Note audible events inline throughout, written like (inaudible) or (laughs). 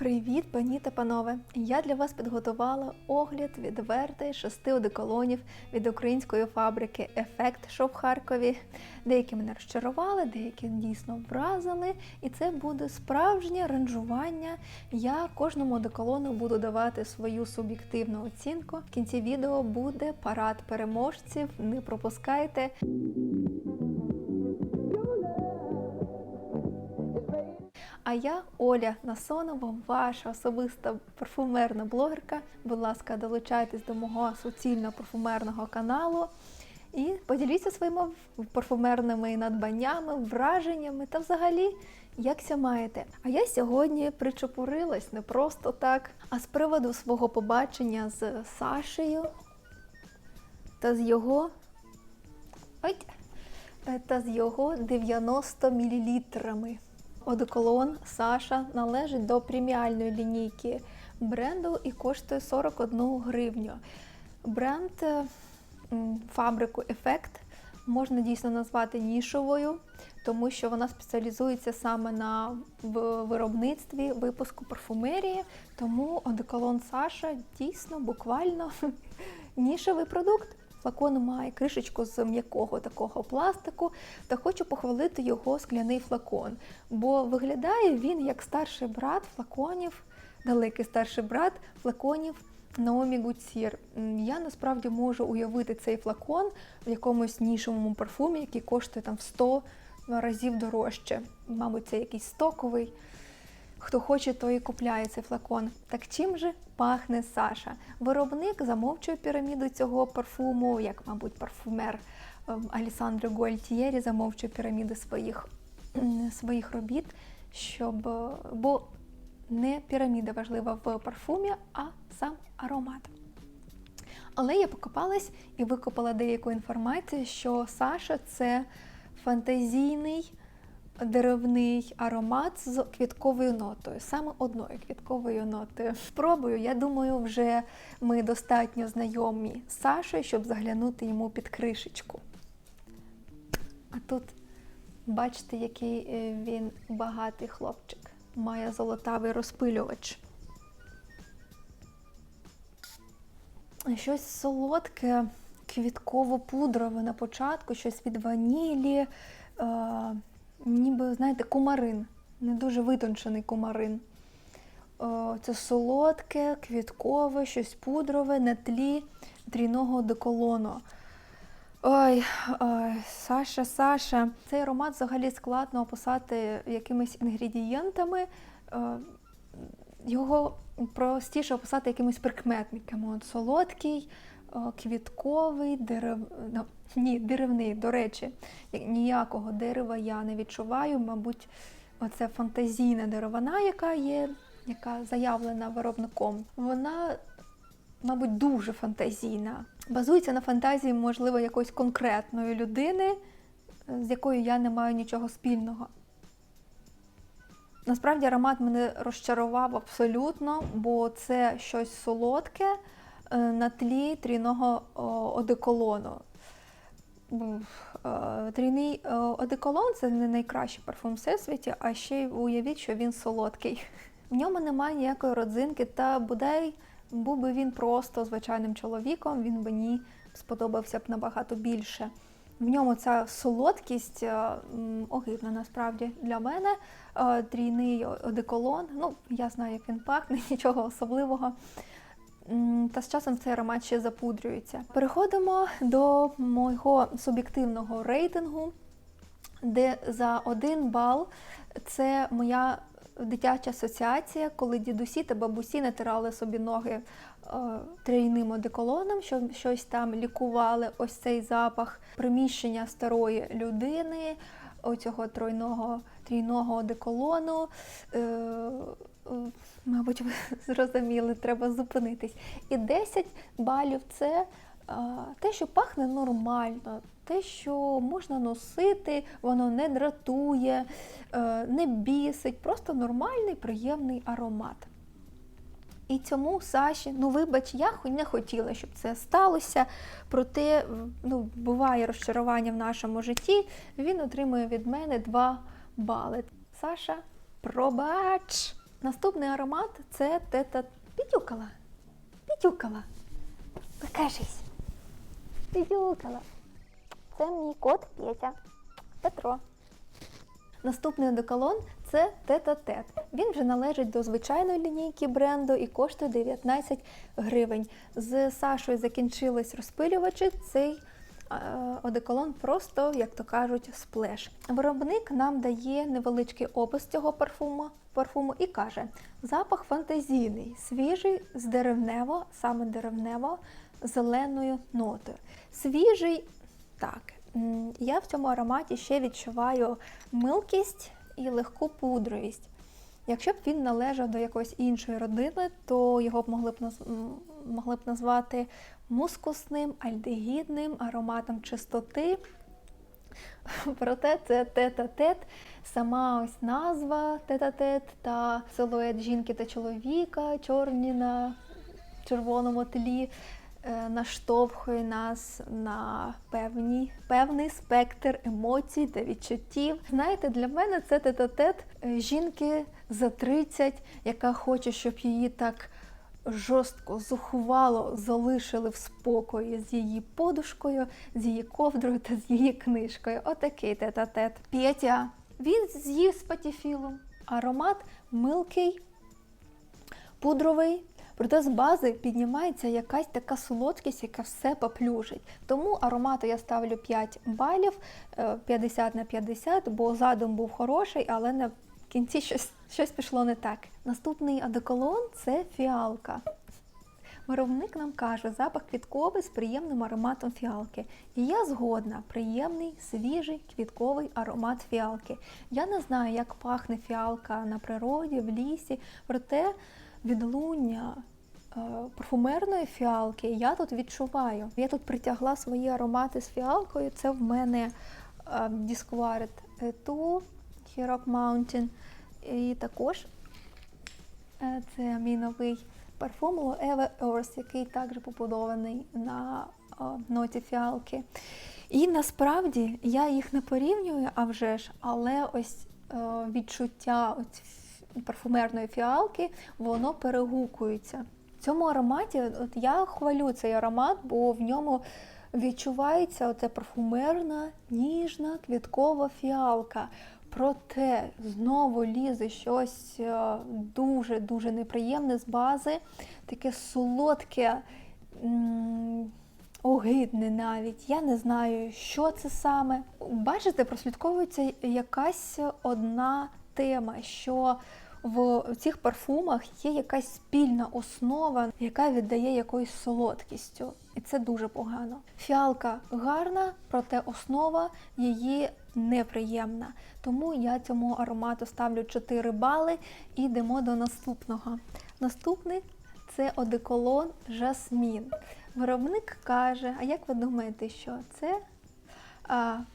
Привіт, пані та панове! Я для вас підготувала огляд відвертий шести одеколонів від української фабрики Ефект, що в Харкові. Деякі мене розчарували, деякі дійсно вразили. І це буде справжнє ранжування. Я кожному одеколону буду давати свою суб'єктивну оцінку. В кінці відео буде парад переможців. Не пропускайте. А я Оля Насонова, ваша особиста парфумерна блогерка. Будь ласка, долучайтесь до мого суцільно парфумерного каналу і поділіться своїми парфумерними надбаннями, враженнями та взагалі. Якся маєте? А я сьогодні причепурилась не просто так, а з приводу свого побачення з Сашею та з його. Ой, та з його 90 мл. Одеколон Саша належить до преміальної лінійки бренду і коштує 41 гривню. Бренд е, фабрику Ефект можна дійсно назвати нішовою, тому що вона спеціалізується саме на виробництві випуску парфумерії. Тому одеколон Саша дійсно буквально (laughs) нішовий продукт. Флакон має кришечку з м'якого такого пластику, та хочу похвалити його скляний флакон, бо виглядає він як старший брат флаконів, далекий старший брат флаконів Наомі Гуцір. Я насправді можу уявити цей флакон в якомусь нішовому парфумі, який коштує там в 100 разів дорожче. Мабуть, це якийсь стоковий. Хто хоче, той і купляє цей флакон. Так чим же пахне Саша? Виробник замовчує піраміду цього парфуму, як, мабуть, парфумер ем, Алісандро Гуальтієрі замовчує піраміди своїх, своїх робіт, щоб, е, бо не піраміда важлива в парфумі, а сам аромат. Але я покопалась і викопала деяку інформацію, що Саша це фантазійний деревний аромат з квітковою нотою, саме одною квітковою нотою. Спробую, я думаю, вже ми достатньо знайомі з Сашою, щоб заглянути йому під кришечку. А тут бачите, який е, він багатий хлопчик. Має золотавий розпилювач. Щось солодке, квітково-пудрове на початку, щось від ванілі, е, ніби, знаєте, кумарин, не дуже витончений кумарин. Це солодке, квіткове, щось пудрове на тлі трійного деколону. Ой, ой, Саша, Саша. Цей аромат взагалі складно описати якимись інгредієнтами. Його простіше описати якимись прикметниками. От солодкий, квітковий, дерев... ні, деревний, до речі, ніякого дерева я не відчуваю. Мабуть, оце фантазійна деревина, яка є, яка заявлена виробником. Вона, мабуть, дуже фантазійна. Базується на фантазії, можливо, якоїсь конкретної людини, е, з якою я не маю нічого спільного. Насправді аромат мене розчарував абсолютно, бо це щось солодке е, на тлі трійного одеколону. Е, Трійний е, одеколон це не найкращий парфум всесвіті, а ще й уявіть, що він солодкий. В ньому немає ніякої родзинки, та бодай був би він просто звичайним чоловіком, він мені сподобався б набагато більше. В ньому ця солодкість е, огидна насправді для мене. Е, Трійний одеколон. Ну, я знаю, як він пахне, (laughs) нічого особливого. Та з часом цей аромат ще запудрюється. Переходимо до мого суб'єктивного рейтингу, де за один бал це моя дитяча асоціація, коли дідусі та бабусі натирали собі ноги е, трійним одеколоном, щоб щось там лікували. Ось цей запах приміщення старої людини, оцього тройного трійного одеколону. Е, е, мабуть, ви (laughs) зрозуміли, треба зупинитись. І 10 балів це е, те, що пахне нормально, те, що можна носити, воно не дратує, не бісить, просто нормальний, приємний аромат. І цьому Саші, ну вибач, я не хотіла, щоб це сталося. Проте ну, буває розчарування в нашому житті. Він отримує від мене 2 бали. Саша, пробач! Наступний аромат це тета Пітюкала. Пітюкала. Покажись. Пітюкала. Це мій кот Петя. Петро. Наступний одеколон це тет-а-тет. Він вже належить до звичайної лінійки бренду і коштує 19 гривень. З Сашою закінчились розпилювачі. Цей одеколон просто, як то кажуть, сплеш. Виробник нам дає невеличкий опис цього парфуму, парфуму і каже: запах фантазійний, свіжий з деревнево, саме деревнево, зеленою нотою. Свіжий, так, я в цьому ароматі ще відчуваю милкість і легку пудровість. Якщо б він належав до якоїсь іншої родини, то його б могли б наз... могли б назвати мускусним, альдегідним, ароматом чистоти. Проте це тет-а-тет, сама ось назва тет-а-тет та силует жінки та чоловіка, чорні на червоному тлі, е, наштовхує нас на певні, певний спектр емоцій та відчуттів. Знаєте, для мене це тет-а-тет е, жінки за 30, яка хоче, щоб її так жорстко, зухвало залишили в спокої з її подушкою, з її ковдрою та з її книжкою. Отакий тет-а-тет. Петя, він з'їв з патіфілом. Аромат милкий, пудровий. Проте з бази піднімається якась така солодкість, яка все поплюжить. Тому аромату я ставлю 5 балів, е, 50 на 50, бо задум був хороший, але кінці щось, щось пішло не так. Наступний одеколон це фіалка. Виробник нам каже, запах квітковий з приємним ароматом фіалки. І я згодна, приємний, свіжий квітковий аромат фіалки. Я не знаю, як пахне фіалка на природі, в лісі, проте відлуння е, парфумерної фіалки я тут відчуваю. Я тут притягла свої аромати з фіалкою. Це в мене е, Disquiet Hirok Mountain. І також е, це мій новий парфум Loewe Earth, який також побудований на е, ноті фіалки. І насправді я їх не порівнюю, а вже ж, але ось е, відчуття парфумерної фіалки, воно перегукується. В цьому ароматі, от я хвалю цей аромат, бо в ньому відчувається оця парфумерна, ніжна, квіткова фіалка. Проте знову лізе щось дуже дуже неприємне з бази, таке солодке, огидне навіть. Я не знаю, що це саме. Бачите, прослідковується якась одна тема, що в цих парфумах є якась спільна основа, яка віддає якоюсь солодкістю. І це дуже погано. Фіалка гарна, проте основа її неприємна. Тому я цьому аромату ставлю 4 бали і йдемо до наступного. Наступний це одеколон Жасмін. Виробник каже: а як ви думаєте, що це?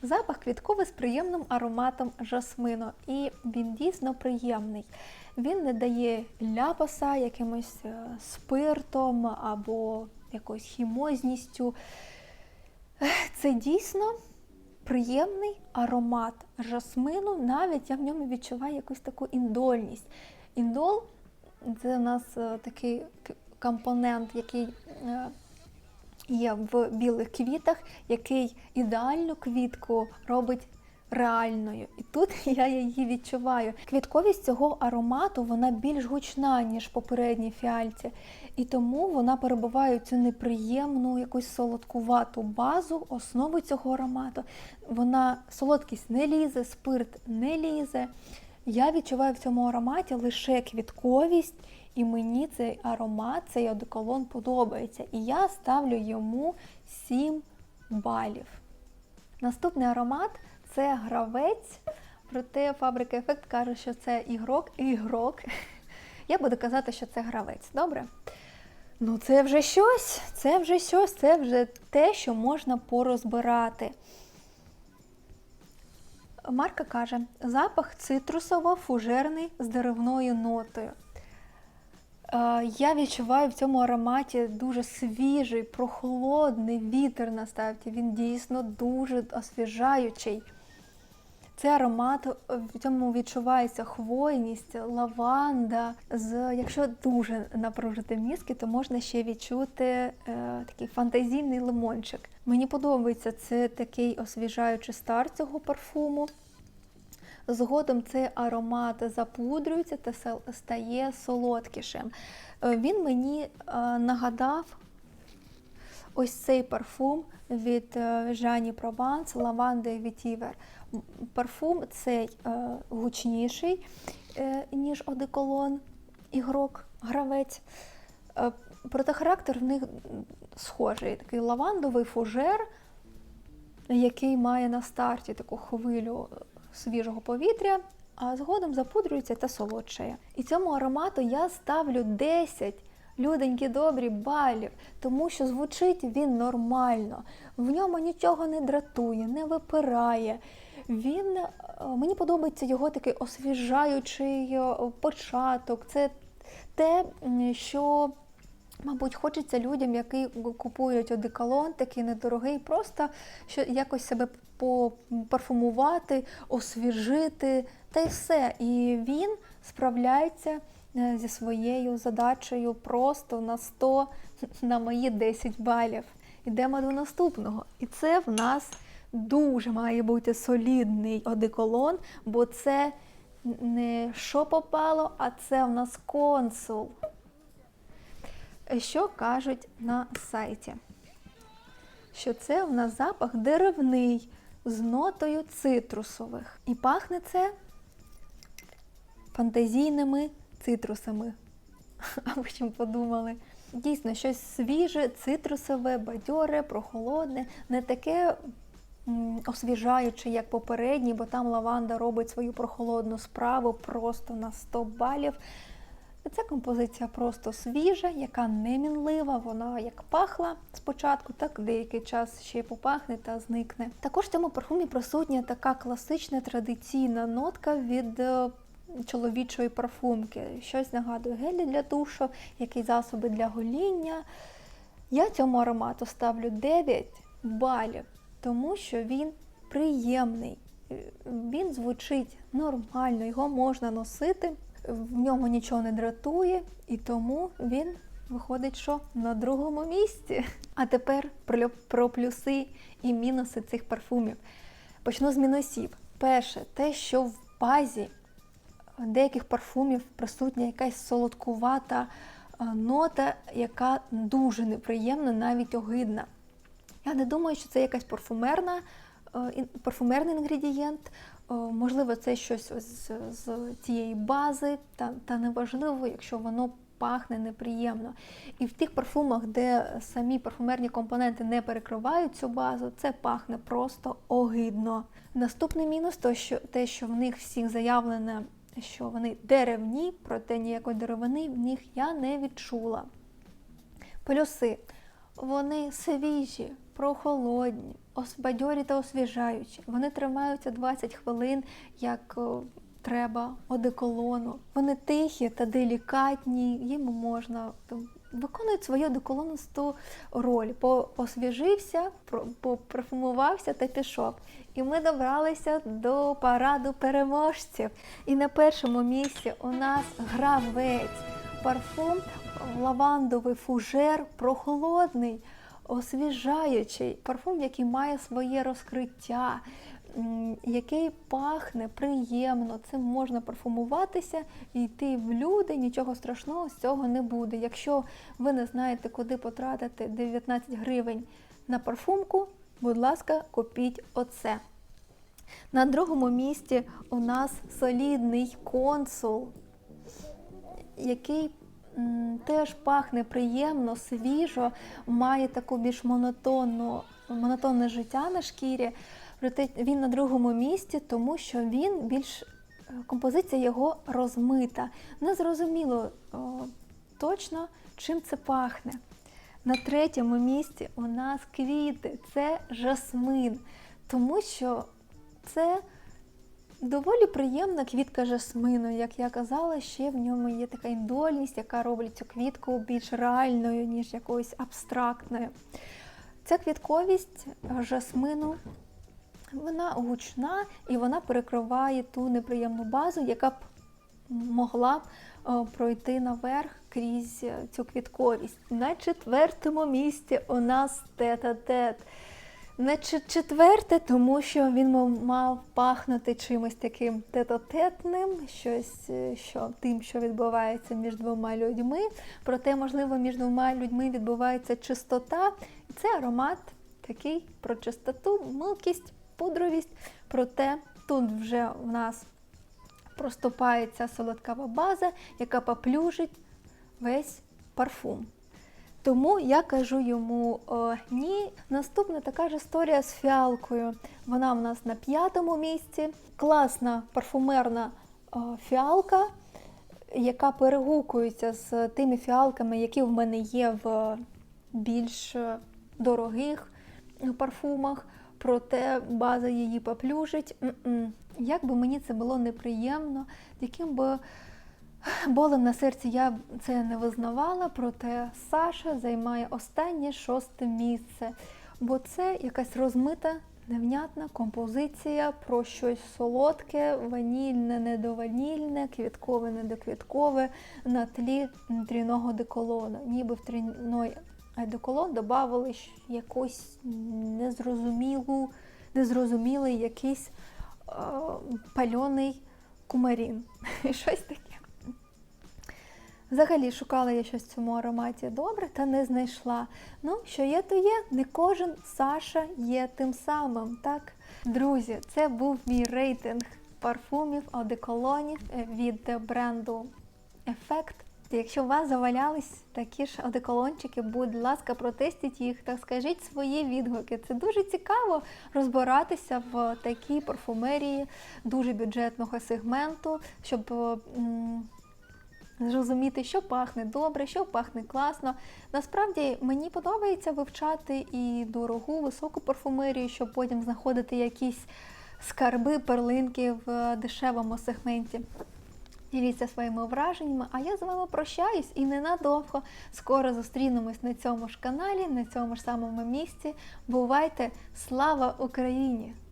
Запах квітковий з приємним ароматом жасмину, і він дійсно приємний. Він не дає ляпаса якимось е, спиртом або якоюсь хімозністю. Це дійсно приємний аромат жасмину, навіть я в ньому відчуваю якусь таку індольність. Індол це у нас е, такий компонент, який е, є в білих квітах, який ідеальну квітку робить реальною. І тут (laughs) я її відчуваю. Квітковість цього аромату вона більш гучна, ніж в попередній фіальці. І тому вона перебуває цю неприємну, якусь солодкувату базу, основу цього аромату. Вона солодкість не лізе, спирт не лізе. Я відчуваю в цьому ароматі лише квітковість, і мені цей аромат, цей одеколон подобається. І я ставлю йому 7 балів. Наступний аромат це гравець. Проте фабрика Ефект каже, що це ігрок, ігрок. (laughs) Я буду казати, що це гравець. Добре? Ну, це вже щось, це вже щось, це вже те, що можна порозбирати. Марка каже: запах цитрусово-фужерний з деревною нотою. Е, Я відчуваю в цьому ароматі дуже свіжий, прохолодний вітер на ставці. Він дійсно дуже освіжаючий. Цей аромат е, в цьому відчувається хвойність, лаванда. З якщо дуже напружити мізки, то можна ще відчути е, такий фантазійний лимончик. Мені подобається це такий освіжаючий старт цього парфуму. Згодом цей аромат запудрюється та стає солодкішим. Е, Він мені е, нагадав ось цей парфум від е, Жані Прованс Лаванда і Вітівер. Парфум цей е, гучніший, е, ніж одеколон, ігрок, гравець. Проте характер в них схожий. Такий лавандовий фужер, який має на старті таку хвилю свіжого повітря, а згодом запудрюється та солодшає. І цьому аромату я ставлю 10 люденькі добрі балів, тому що звучить він нормально, в ньому нічого не дратує, не випирає. Він е, мені подобається його такий освіжаючий е, початок. Це те, що Мабуть, хочеться людям, які купують одеколон, такий недорогий, просто що якось себе попарфумувати, освіжити, та й все. І він справляється зі своєю задачею просто на 100 (laughs) на мої 10 балів. Йдемо до наступного. І це в нас дуже має бути солідний одеколон, бо це не що попало, а це в нас консул. Що кажуть на сайті? Що це в нас запах деревний з нотою цитрусових. І пахне це фантазійними цитрусами. (laughs) А ви подумали? Дійсно, щось свіже, цитрусове, бадьоре, прохолодне, не таке освіжаюче, як попередній, бо там лаванда робить свою прохолодну справу просто на 100 балів. Ця композиція просто свіжа, яка не мінлива, вона як пахла спочатку, так деякий час ще й попахне та зникне. Також в цьому парфумі присутня така класична традиційна нотка від е, чоловічої парфумки. Щось нагадує гелі для душу, який засоби для гоління. Я цьому аромату ставлю 9 балів, тому що він приємний, він звучить нормально, його можна носити в ньому нічого не дратує, і тому він виходить, що на другому місці. А тепер про плюси і мінуси цих парфумів. Почну з мінусів. Перше, те, що в базі деяких парфумів присутня якась солодкувата е, нота, яка дуже неприємна, навіть огидна. Я не думаю, що це якась парфумерна, е, парфумерний інгредієнт. Можливо, це щось ось з, цієї бази, та, та неважливо, якщо воно пахне неприємно. І в тих парфумах, де самі парфумерні компоненти не перекривають цю базу, це пахне просто огидно. Наступний мінус то, що те, що в них всіх заявлено, що вони деревні, проте ніякої деревини в них я не відчула. Плюси. Вони свіжі, прохолодні, осбадьорі та освіжаючі. Вони тримаються 20 хвилин, як треба одеколону. Вони тихі та делікатні, їм можна виконують свою одеколонисту роль. По- Освіжився, про- попарфумувався та пішов. І ми добралися до параду переможців. І на першому місці у нас гравець парфум лавандовий фужер, прохолодний, освіжаючий. Парфум, який має своє розкриття, який пахне приємно. Цим можна парфумуватися і йти в люди, нічого страшного з цього не буде. Якщо ви не знаєте, куди потратити 19 гривень на парфумку, будь ласка, купіть оце. На другому місці у нас солідний консул який теж пахне приємно, свіжо, має таку більш монотонну, монотонне життя на шкірі. Проте він на другому місці, тому що він більш е, композиція його розмита. Не зрозуміло о, точно, чим це пахне. На третьому місці у нас квіти, це жасмин, тому що це Доволі приємна квітка жасмину. Як я казала, ще в ньому є така індольність, яка робить цю квітку більш реальною, ніж якоюсь абстрактною. Ця квітковість жасмину Вона гучна і вона перекриває ту неприємну базу, яка б могла б е, пройти наверх крізь е, цю квітковість. На четвертому місці у нас тет-а-тет. Не четверте, тому що він мав пахнути чимось таким тетотетним, щось, е, що тим, що відбувається між двома людьми. Проте, можливо, між двома людьми відбувається чистота, це аромат такий про чистоту, милкість, пудровість. Проте тут вже в нас проступається солодкава база, яка поплюжить весь парфум. Тому я кажу йому о, ні. Наступна така ж історія з фіалкою. Вона в нас на п'ятому місці. Класна парфумерна о, фіалка, яка перегукується з тими фіалками, які в мене є в більш е, дорогих е, парфумах. Проте база її поплюжить. Як би мені це було неприємно, яким би болем на серці я це не визнавала, проте Саша займає останнє шосте місце, бо це якась розмита, невнятна композиція про щось солодке, ванільне, недованільне, квіткове, недоквіткове на тлі трійного деколону. Ніби в трійной деколон додавали щ- якусь незрозумілу, незрозумілий якийсь е, пальоний кумарін. (laughs) Щось таке. Взагалі шукала я щось в цьому ароматі добре та не знайшла. Ну, що є, то є. Не кожен Саша є тим самим. Так, друзі, це був мій рейтинг парфумів, одеколонів е, від бренду Ефект. Якщо у вас завалялись такі ж одеколончики, будь ласка, протестіть їх та скажіть свої відгуки. Це дуже цікаво розбиратися в такій парфумерії дуже бюджетного сегменту, щоб м, зрозуміти, що пахне добре, що пахне класно. Насправді мені подобається вивчати і дорогу, високу парфумерію, щоб потім знаходити якісь скарби, перлинки в дешевому сегменті. Діліться своїми враженнями, а я з вами прощаюсь і ненадовго. Скоро зустрінемось на цьому ж каналі, на цьому ж самому місці. Бувайте! Слава Україні!